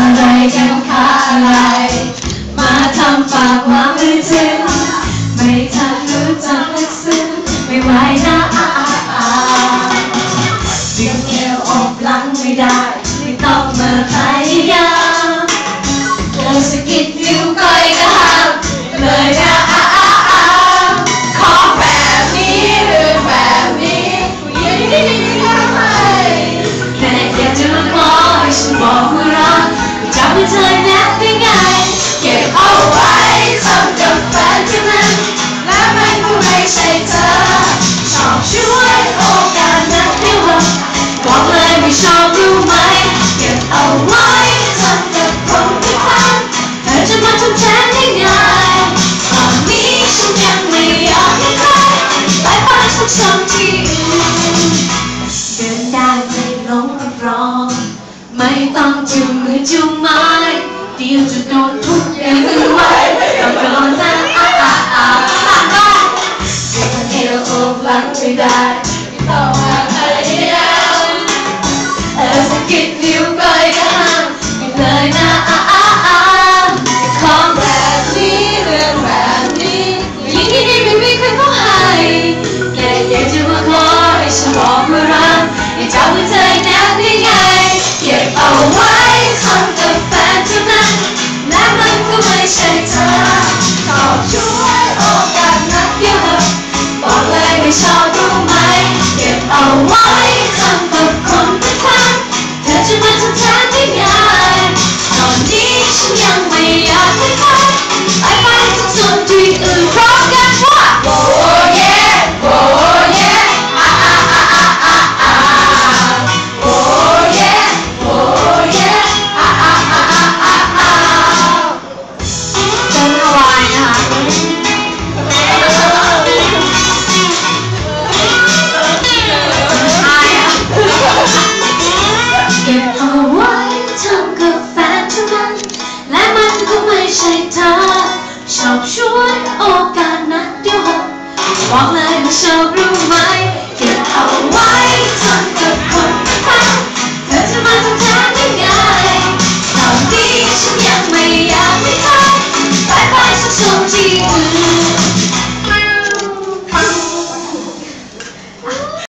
อะไรกันคาอะไร มาทำปากหวานไม่ถึงไม่ทันรู้จักลึกซึ้งไม่ไหวนะอาอาดึงเอวอบหลังไม่ได้ ไม่ต้องมาใคร ช้ำที่อื่นเดินได้ไม่ลงรัรอง ไม่ต้องจุงมือจุงไม้เดี๋ยวจะโดนทุกอย่างไว้ต้องรอนะอ่าอ่าอ่าได้เดี๋ยวเอวโอบหลังไม่ได้ต้อง Walnut and showroom.